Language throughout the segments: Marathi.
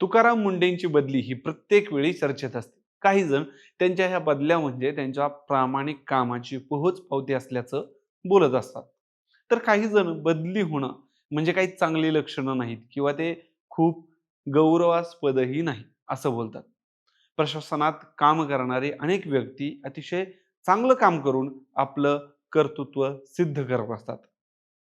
तुकाराम मुंडेंची बदली ही प्रत्येक वेळी चर्चेत असते. काही जण त्यांच्या ह्या बदल्या म्हणजे त्यांच्या प्रामाणिक कामाची पोहोच पावती असल्याचं बोलत असतात. तर काही जण बदली होणं म्हणजे काही चांगली लक्षणं नाहीत किंवा ते खूप गौरवास्पदही नाही असं बोलतात. प्रशासनात काम करणारे अनेक व्यक्ती अतिशय चांगलं काम करून आपलं कर्तृत्व सिद्ध करत असतात.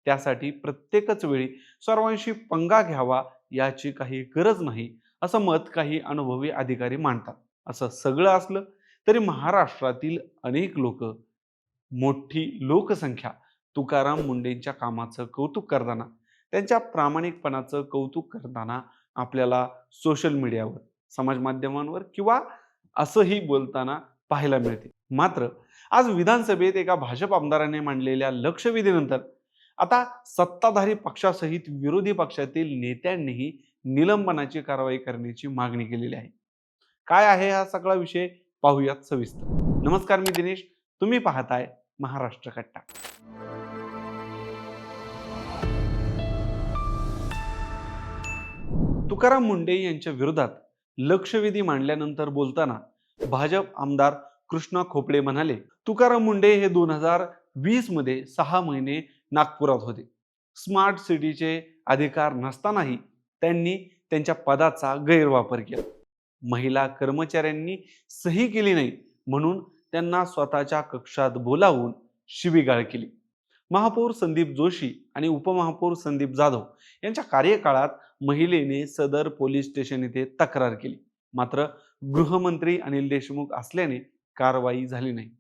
त्यासाठी प्रत्येकच वेळी सर्वांशी पंगा घ्यावा याची काही गरज नाही असं मत काही अनुभवी अधिकारी मांडतात. असं सगळं असलं तरी महाराष्ट्रातील अनेक लोक मोठी लोकसंख्या तुकाराम मुंडेंच्या कामाचं कौतुक करताना त्यांच्या प्रामाणिकपणाचं कौतुक करताना आपल्याला सोशल मीडियावर समाज माध्यमांवर किंवा असंही बोलताना पाहायला मिळते. मात्र आज विधानसभेत एका भाजप आमदाराने मांडलेल्या लक्षवेधीनंतर आता सत्ताधारी पक्षासहित विरोधी पक्षातील नेत्यांनीही निलंबनाची कारवाई करण्याची मागणी केलेली आहे. काय आहे हा सगळा विषय पाहूयात सविस्तर. नमस्कार मी दिनेश तुम्ही पाहताय महाराष्ट्र कट्टा. तुकाराम मुंडे यांच्या विरोधात लक्षवेधी मांडल्यानंतर बोलताना भाजप आमदार कृष्णा खोपडे म्हणाले तुकाराम मुंडे हे दोन हजार वीसमध्ये सहा महिने नागपुरात होते. स्मार्ट सिटीचे अधिकार नसतानाही त्यांनी त्यांच्या पदाचा गैरवापर केला. महिला कर्मचाऱ्यांनी सही केली नाही म्हणून त्यांना स्वतःच्या कक्षात बोलावून शिवीगाळ केली. महापौर संदीप जोशी आणि उपमहापौर संदीप जाधव यांच्या कार्यकाळात महिलेने सदर पोलीस स्टेशन येथे तक्रार केली. मात्र गृहमंत्री अनिल देशमुख असल्याने कारवाई झाली नाही.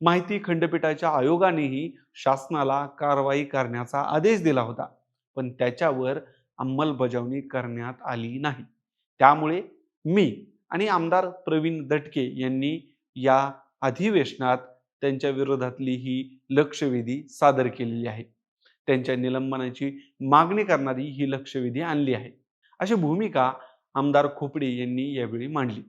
माहिती खंडपीठाच्या आयोगानेही शासनाला कारवाई करण्याचा आदेश दिला होता. पण त्याच्यावर अंमलबजावणी करण्यात आली नाही. त्यामुळे मी आणि आमदार प्रवीण दटके यांनी या अधिवेशनात त्यांच्या विरोधातली ही लक्षवेधी सादर केलेली आहे. त्यांच्या निलंबनाची मागणी करणारी ही लक्षवेधी आणली आहे. अशी भूमिका आमदार खोपडे यांनी यावेळी मांडली.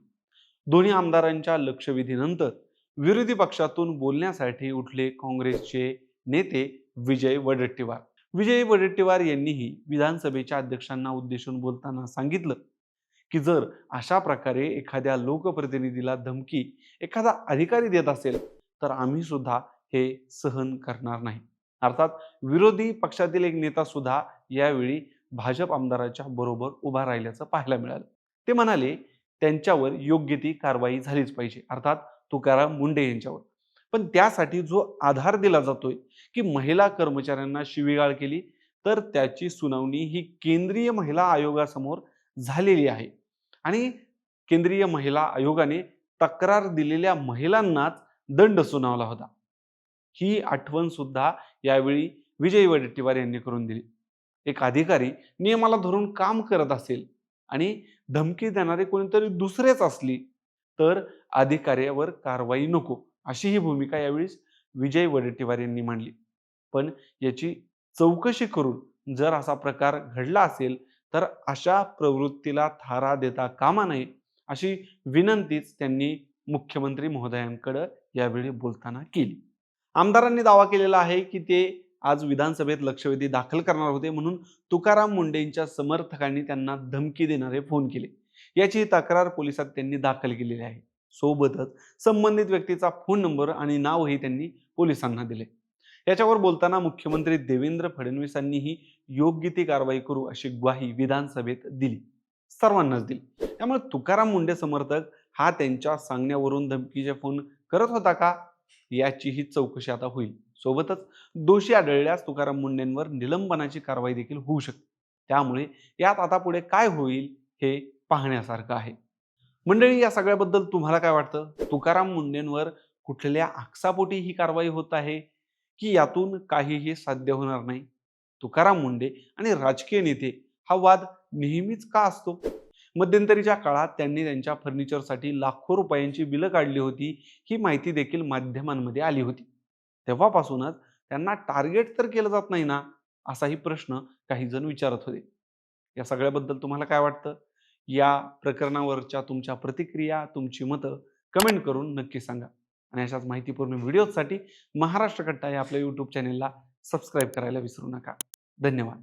दोन्ही आमदारांच्या लक्षवेधीनंतर विरोधी पक्षातून बोलण्यासाठी उठले काँग्रेसचे नेते विजय वडट्टीवार. विजय वडेट्टीवार यांनीही विधानसभेच्या अध्यक्षांना उद्देशून बोलताना सांगितलं की जर अशा प्रकारे एखाद्या लोकप्रतिनिधीला धमकी एखादा अधिकारी देत असेल तर आम्ही सुद्धा हे सहन करणार नाही. अर्थात विरोधी पक्षातील एक नेता सुद्धा यावेळी भाजप आमदाराच्या बरोबर उभा राहिल्याचं पाहायला मिळालं. ते म्हणाले त्यांच्यावर योग्य ती कारवाई झालीच पाहिजे. अर्थात तुकाराम मुंडे यांच्यावर. पण त्यासाठी जो आधार दिला जातोय की महिला कर्मचाऱ्यांना शिवीगाळ केली तर त्याची सुनावणी ही केंद्रीय महिला आयोगासमोर झालेली आहे. आणि केंद्रीय महिला आयोगाने तक्रार दिलेल्या महिलांनाच दंड सुनावला होता. ही आठवण सुद्धा यावेळी विजय वडेट्टीवार यांनी करून दिली. एक अधिकारी नियमाला धरून काम करत असेल आणि धमकी देणारे कोणीतरी दुसरेच असली तर अधिकाऱ्यावर कारवाई नको. अशी ही भूमिका यावेळी विजय वडेट्टीवार यांनी मांडली. पण याची चौकशी करून जर असा प्रकार घडला असेल तर अशा प्रवृत्तीला थारा देता कामा नये अशी विनंतीच त्यांनी मुख्यमंत्री महोदयांकडे यावेळी बोलताना केली. आमदारांनी दावा केलेला आहे की ते आज विधानसभेत लक्षवेधी दाखल करणार होते म्हणून तुकाराम मुंडेंच्या समर्थकांनी त्यांना धमकी देणारे फोन केले. याची तक्रार पोलिसात त्यांनी दाखल केलेली आहे. सोबतच संबंधित व्यक्तीचा फोन नंबर आणि नावही त्यांनी पोलिसांना दिले. याच्यावर बोलताना मुख्यमंत्री देवेंद्र फडणवीसांनीही योग्य ती कारवाई करू अशी ग्वाही विधानसभेत दिली. सर्वांनाच दिली. त्यामुळे तुकाराम मुंडे समर्थक हा त्यांच्या सांगण्यावरून धमकीचे फोन करत होता का? याचीही चौकशी आता होईल. सोबतच दोषी आढळल्यास तुकाराम मुंडेंवर निलंबनाची कारवाई देखील होऊ शकते. त्यामुळे यात आता पुढे काय होईल हे पाहण्यासारखं आहे. मंडळी या सगळ्याबद्दल तुम्हाला काय वाटतं? तुकाराम मुंडेंवर कुठल्या आकसापोटी ही कारवाई होत आहे? की यातून काहीही साध्य होणार नाही? तुकाराम मुंडे आणि राजकीय नेते हा वाद नेहमीच का असतो? मध्यंतरीच्या काळात त्यांनी त्यांच्या फर्निचरसाठी लाखो रुपयांची बिलं काढली होती ही माहिती देखील माध्यमांमध्ये आली होती. तेव्हापासूनच त्यांना टार्गेट तर केलं जात नाही ना असाही प्रश्न काही जण विचारत होते. या सगळ्याबद्दल तुम्हाला काय वाटतं? या प्रकरणावरच्या तुमच्या प्रतिक्रिया तुमची मतं कमेंट करून नक्की सांगा. आणि अशाच माहितीपूर्ण व्हिडिओसाठी महाराष्ट्र कट्टा या आपल्या यूट्यूब चॅनेलला सबस्क्राईब करायला विसरू नका. धन्यवाद.